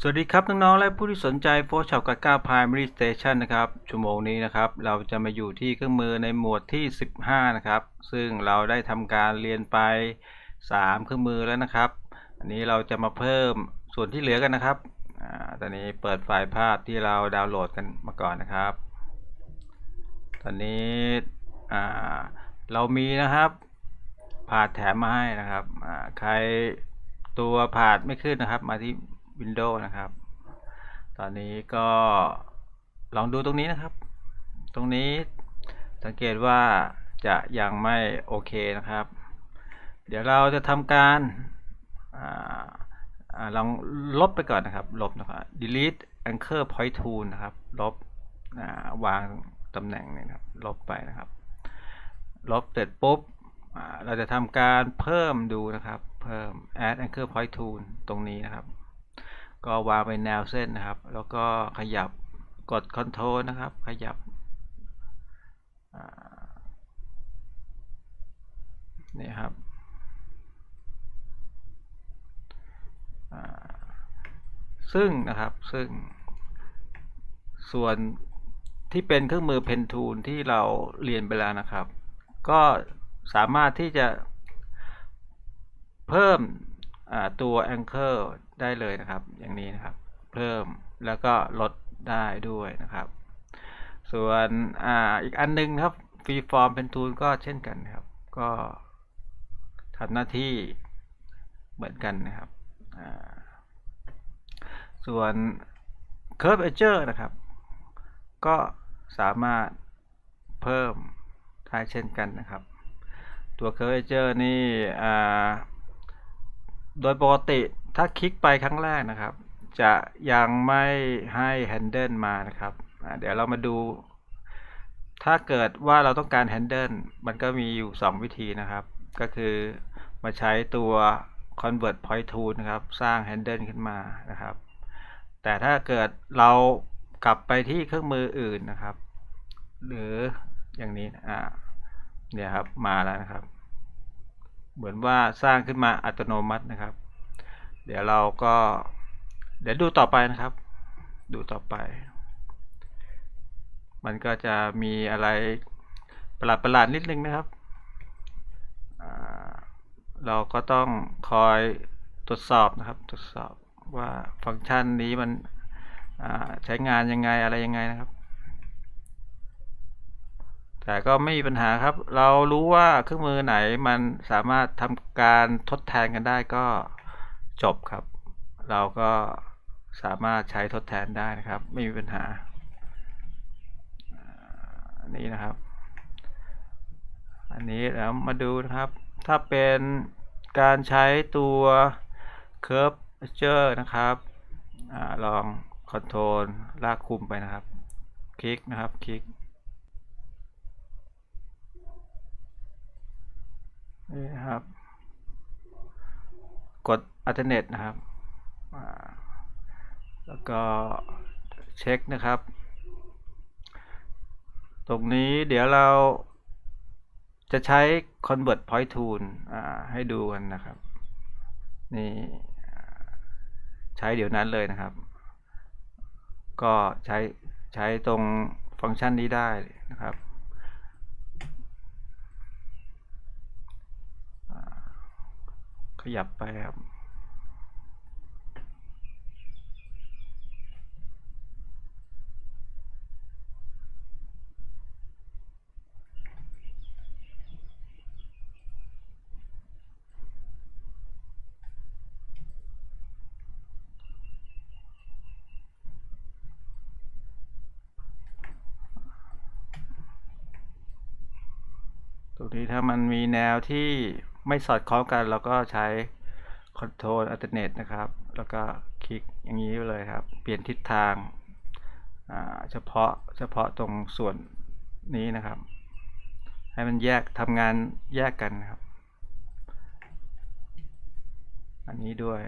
สวัสดีครับน้องๆและผู้ที่สนใจ Photoshop กับ9 Primary Station นะครับชั่วโมงนี้นะครับ เราจะมาอยู่ที่เครื่องมือในหมวดที่ 15 นะครับ ซึ่งเราได้ทำการเรียนไป 3 เครื่องมือแล้วนะครับ อันนี้เราจะมาเพิ่มส่วนที่เหลือกันนะครับอ่าตอนนี้เปิดไฟล์ภาพที่เราดาวน์โหลดกันมาก่อนนะครับ ตอนนี้อ่าเรามีนะครับผาดแถมมาให้นะครับอ่าใครตัวผาดไม่ขึ้นนะครับมาที่ Windows นะครับ ตอนนี้ก็ลองดูตรงนี้นะครับ ตรงนี้สังเกตว่าจะยังไม่โอเคนะครับ เดี๋ยวเราจะทำการอาอ่าลองลบไปก่อนนะครับ ลบนะครับ delete anchor point tool นะครับ ลบาวางตำแหน่งนี้นะครับ ลบไปนะครับ ลบเสร็จปุ๊บ เราจะทำการเพิ่มดูนะครับ เพิ่ม add anchor point tool ตรงนี้นะครับ ก็วางเป็นแนวเส้นนะครับ แล้วก็ขยับกด Ctrl นะครับ ขยับนี่ครับซึ่งนะครับซึ่ง ส่วนที่เป็นเครื่องมือเพนทูลที่เราเรียนไปแล้วนะครับ ก็สามารถที่จะเพิ่มตัว Anchor ได้เลยนะครับ อย่างนี้นะครับ เพิ่มแล้วก็ลดได้ด้วยนะครับ ส่วนอ่าอีกอันหนึงครับ Freeform Pen Tool ก็เช่นกันครับ ก็ทำหน้าที่เหมือนกันนะครับ ส่วน Curve Edger นะครับ ก็สามารถเพิ่มได้เช่นกันนะครับ ตัว Curve Edger นี่โดยปกติ ถ้าคลิกไปครั้งแรกนะครับ จะยังไม่ให้ Handle มานะครับ เดี๋ยวเรามาดู ถ้าเกิดว่าเราต้องการ Handle มันก็มีอยู่ 2 วิธีนะครับ ก็คือมาใช้ตัว Convert Point Tool นะครับ สร้าง Handle ขึ้นมานะครับ แต่ถ้าเกิดเรากลับไปที่เครื่องมืออื่นนะครับ หรืออย่างนี้อ่าเนี่ยครับมาแล้วนะครับ เหมือนว่าสร้างขึ้นมาอัตโนมัตินะครับ เดี๋ยวเราก็ เดี๋ยวดูต่อไปนะครับ ดูต่อไป มันก็จะมีอะไรประหลาดประหลาดๆนิดนึงนะครับ เราก็ต้องคอยตรวจสอบนะครับ ตรวจสอบว่าฟังก์ชันนี้มันใช้งานยังไงอะไรยังไงนะครับ แต่ก็ไม่มีปัญหาครับ เรารู้ว่าเครื่องมือไหนมันสามารถทำการทดแทนกันได้ก็ จบครับ เราก็สามารถใช้ทดแทนได้นะครับ ไม่มีปัญหาอันนี้นะครับ อันนี้แล้วมาดูนะครับ ถ้าเป็นการใช้ตัว Curve Edger นะครับอลอง Control ลากคุมไปนะครับ คลิกนะครับ คลิกนี่นะครับ กด Alternate นะครับ แล้วก็เช็คนะครับ ตรงนี้เดี๋ยวเราจะใช้ Convert Point Tool ให้ดูกันนะครับ นี่ใช้เดี๋ยวนั้นเลยนะครับ ก็ใช้ใช้ตรงฟังก์ชันนี้ได้นะครับ ข ยับไปครับ ตรงนี้ถ้ามันมีแนวที่ ไม่สอดคล้องกันเราก็ใช้ Control Alternate นะครับ แล้วก็คลิกอย่างนี้ไปเลยครับ เปลี่ยนทิศทางเฉพาะเฉพาะตรงส่วนนี้นะครับ ให้มันแยกทำงานแยกกันครับ อันนี้ด้วย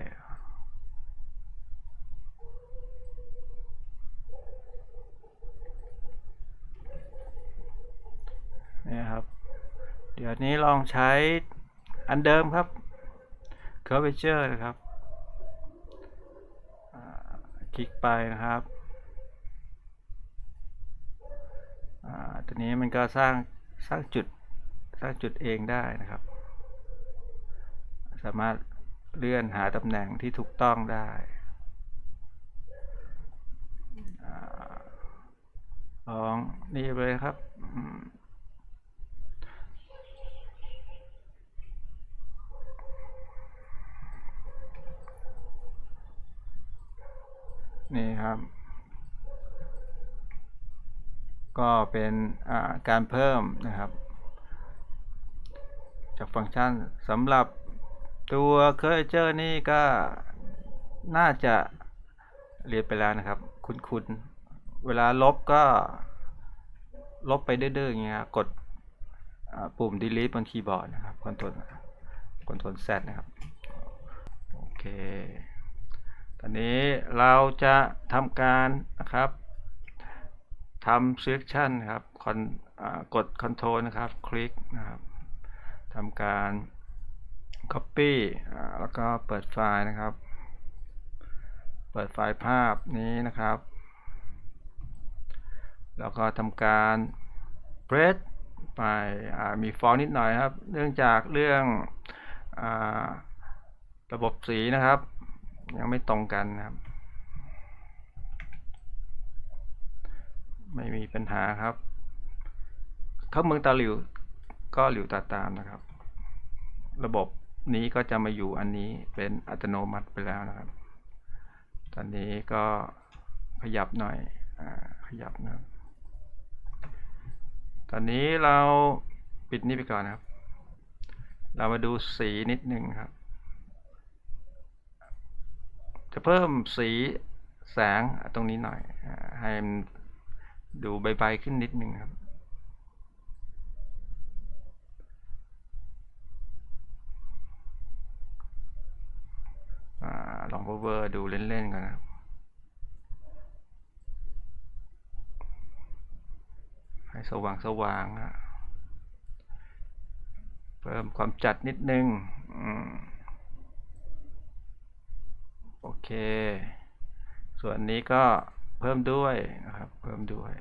นี่ครับ เดี๋ยวนี้ลองใช้ อันเดิมครับ Curvature นะครับ คลิกไปนะครับอ่าตัวนี้มันก็สร้างสร้างจุดสร้างจุดเองได้นะครับ สามารถเลื่อนหาตำแหน่งที่ถูกต้องได้อ่าลองนี่เลยครับ นี่ครับ ก็เป็นการเพิ่มนะครับ จากฟังก์ชันสำหรับตัว Curvature นี่ก็น่าจะเรียนไปแล้วนะครับ คุ้นๆ เวลาลบก็ลบไปเด้อๆอย่างเงี้ยครับกดปุ่ม delete บนคีย์บอร์ดนะครับ Ctrl Ctrl Z นะครับ โอเค ตอนนี้เราจะทำการนะครับทำ selection นครับกด Control นะครับ คลิกนะครับทำการ Copy อ่าแล้วก็เปิดไฟล์นะครับ เปิดไฟล์ภาพนี้นะครับ แล้วก็ทำการ press ไปมีฟองนิดหน่อยครับ เนื่องจากเรื่องอระบบสีนะครับ ยังไม่ตรงกันนะครับ ไม่มีปัญหาครับ เข้าเมืองตาหลิวก็หลิวตาตามนะครับ ระบบนี้ก็จะมาอยู่อันนี้เป็นอัตโนมัติไปแล้วนะครับ ตอนนี้ก็ขยับหน่อยอขยับนะครับ ตอนนี้เราปิดนี้ไปก่อนนะครับ เรามาดูสีนิดหนึ่งครับ จะเพิ่มสีแสงตรงนี้หน่อย ให้มันดูใบๆขึ้นนิดนึงครับอลองเวอร์ๆดูเล่นๆกันนะให้สว่างสว่างๆอะเพิ่มความจัดนิดนึง อืม โอเค ส่วนนี้ก็เพิ่มด้วยนะครับ เพิ่มด้วย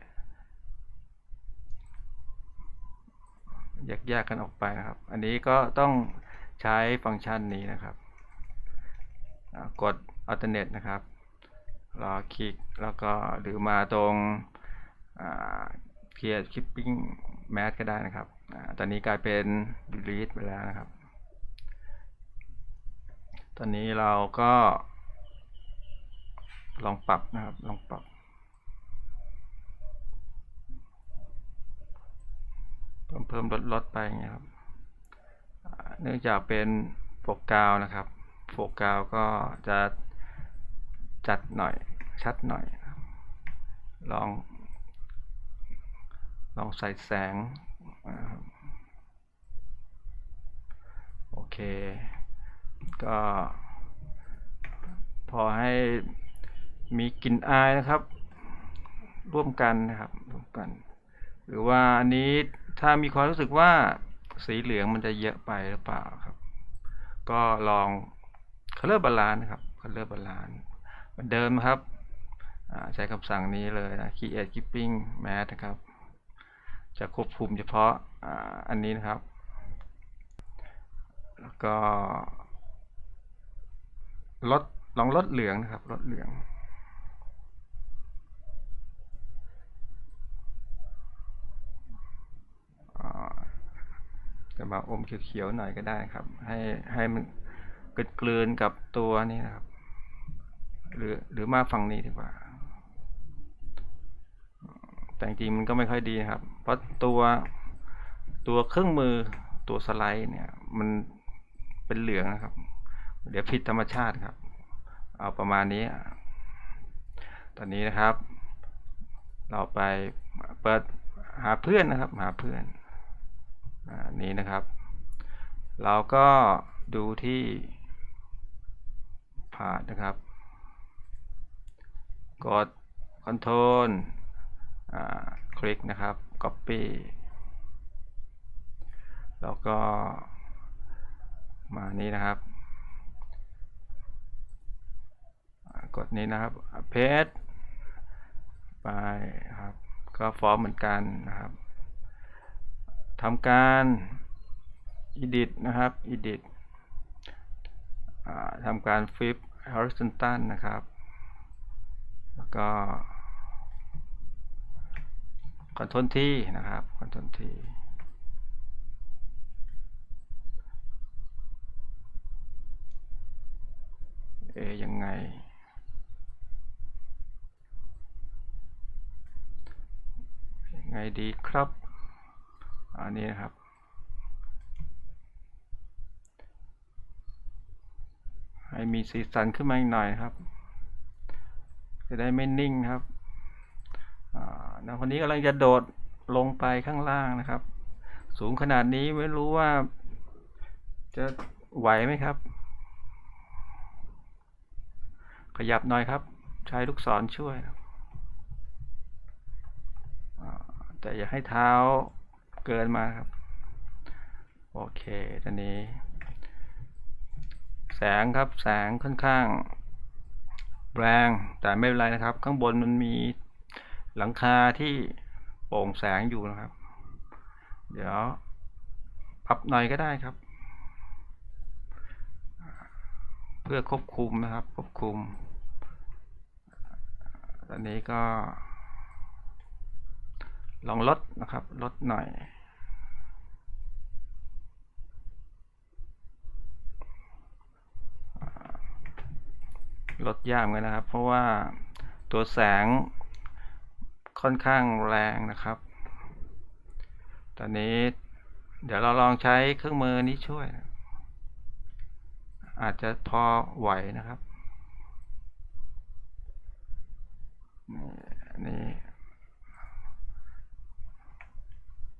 แยกๆกันออกไปนะครับ อันนี้ก็ต้องใช้ฟังก์ชันนี้นะครับ กด alternate นะครับ รอคลิก แล้วก็หรือมาตรง clear shipping mask ก็ได้นะครับอตอนนี้กลายเป็น delete ไปแล้วนะครับ ตอนนี้เราก็ ลองปรับนะครับ ลองปรับ เพิ่มเพิ่มลดลดไปอย่างเงี้ยครับ เนื่องจากเป็นโฟกาวนะครับ โฟกาวก็จะจัดหน่อย ชัดหน่อย ลอง ลองใส่แสงนะครับโอเค ก็พอให้ มีกลิ่นอายนะครับ ร่วมกันนะครับร่วมกัน หรือว่าอันนี้ถ้ามีความรู้สึกว่าสีเหลืองมันจะเยอะไปหรือเปล่าครับ ก็ลอง color balance นะครับ color balance เหมือนเดิมครับใช้คำสั่งนี้เลยนะ create keeping mask นะครับ จะควบคุมเฉพาะอันนี้นะครับ แล้วก็ลดลองลดเหลืองนะครับลดเหลือง อ่า จะมาอมเขียวๆหน่อยก็ได้ครับ ให้ให้มันกลืนกับตัวนี้นะครับ หรือหรือมาฝั่งนี้ดีกว่า แต่จริงมันก็ไม่ค่อยดีครับ เพราะตัวตัวเครื่องมือตัวสไลด์เนี่ย มันเป็นเหลืองนะครับ เดี๋ยวผิดธรรมชาติครับ เอาประมาณนี้ ตอนนี้นะครับ เราไปเปิดหาเพื่อนนะครับ หาเพื่อน นี้นะครับ เราก็ดูที่พาดนะครับ กด Ctrl อ่าคลิกนะครับ Copy แล้วก็มานี้นะครับ กดนี้นะครับเพจไปครับ ก็ฟอร์มเหมือนกันนะครับ ทำการ edit นะครับ edit ทำการ flip horizontal นะครับ แล้วก็คอนโทรลที่นะครับคอนโทรลที่เอยังไง ยังไงดีครับ อันนี้นะครับ ให้มีสีสันขึ้นมาอีกหน่อยครับ จะได้ไม่นิ่งครับน้องคนนี้กำลังจะโดดลงไปข้างล่างนะครับ สูงขนาดนี้ไม่รู้ว่า จะไหวไหมครับ ขยับหน่อยครับ ใช้ลูกศรช่วยแต่อย่าให้เท้า เกินมาครับ โอเคตอนนี้ แสงครับแสงค่อนข้าง แรงแต่ไม่เป็นไรนะครับ ข้างบนมันมีหลังคาที่โปร่งแสงอยู่นะครับ เดี๋ยวปรับหน่อยก็ได้ครับ เพื่อควบคุมนะครับควบคุม ตอนนี้ก็ลองลดนะครับ ลดหน่อย ลดยากเหมือนกันนะครับ เพราะว่าตัวแสงค่อนข้างแรงนะครับ ตอนนี้เดี๋ยวเราลองใช้เครื่องมือนี้ช่วย อาจจะพอไหวนะครับนี่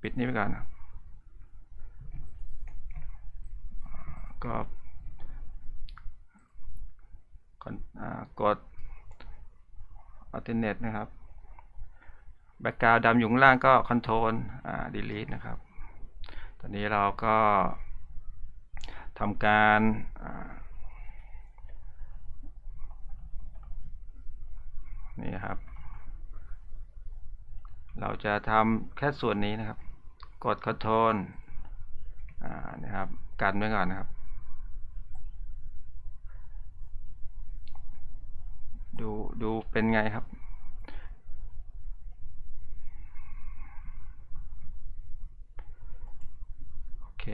ปิดนี้ไปก่อนนะก็ กด alternate นะครับแบ็กกราวดำอยู่ข้างล่างก็ control อ่า delete นะครับ ตอนนี้เราก็ทำการนี่นะครับ เราจะทำแค่ส่วนนี้นะครับ กด control นะครับ กันไว้ก่อนนะครับ ดูดูเป็นไงครับ โอเค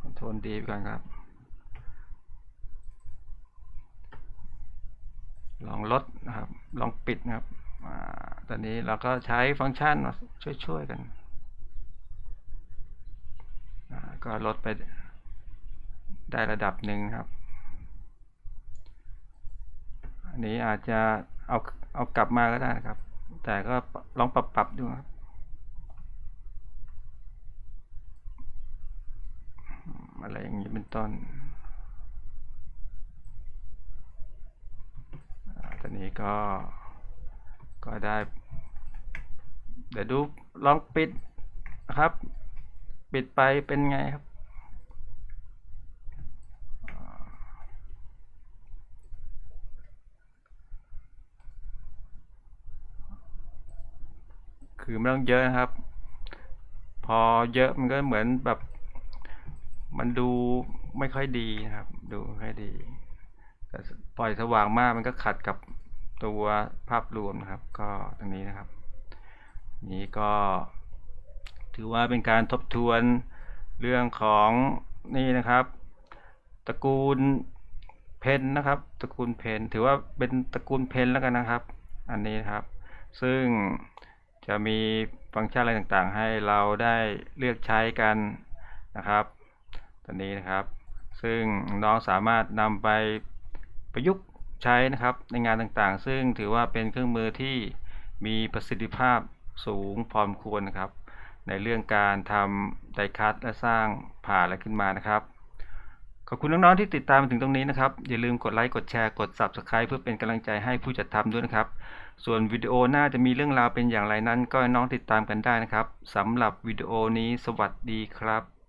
คอนโทรลดีก่อนครับ ลองลดนะครับ ลองปิดนะครับ ตอนนี้เราก็ใช้ฟังก์ชันมาช่วยๆกัน ก็ลดไปได้ระดับหนึ่งครับ อันนี้อาจจะเอาเอากลับมาก็ได้นะครับ แต่ก็ลองปรับปรับดูครับอะไรอย่างนี้เป็นต้นตอนนี้ก็ก็ได้ เดี๋ยวดูลองปิดนะครับ ปิดไปเป็นไงครับ คือไม่ต้องเยอะนะครับ พอเยอะมันก็เหมือนแบบ มันดูไม่ค่อยดีนะครับ ดูไม่ค่อยดี แต่ปล่อยสว่างมากมันก็ขัดกับตัวภาพรวมนะครับ ก็ตรงนี้นะครับ นี้ก็ ถือว่าเป็นการทบทวนเรื่องของนี่นะครับ ตระกูลเพนนะครับ ตระกูลเพนถือว่าเป็นตระกูลเพนแล้วกันนะครับ อันนี้นะครับ ซึ่งจะมีฟังก์ชันอะไรต่างๆ ให้เราได้เลือกใช้กันนะครับตัวนี้นะครับ ซึ่งน้องสามารถนำไปประยุกต์ใช้นะครับในงานต่างๆ ซึ่งถือว่าเป็นเครื่องมือที่มีประสิทธิภาพสูงพอสมควรนะครับ ในเรื่องการทำไดคัตและสร้างผ่าอะไรขึ้นมานะครับขอบคุณน้องๆที่ติดตามมาถึงตรงนี้นะครับ อย่าลืมกดไลค์กดแชร์กด Subscribe เพื่อเป็นกำลังใจให้ผู้จัดทำด้วยนะครับ ส่วนวิดีโอหน้าจะมีเรื่องราวเป็นอย่างไรนั้น ก็น้องติดตามกันได้นะครับสำหรับวิดีโอนี้สวัสดีครับ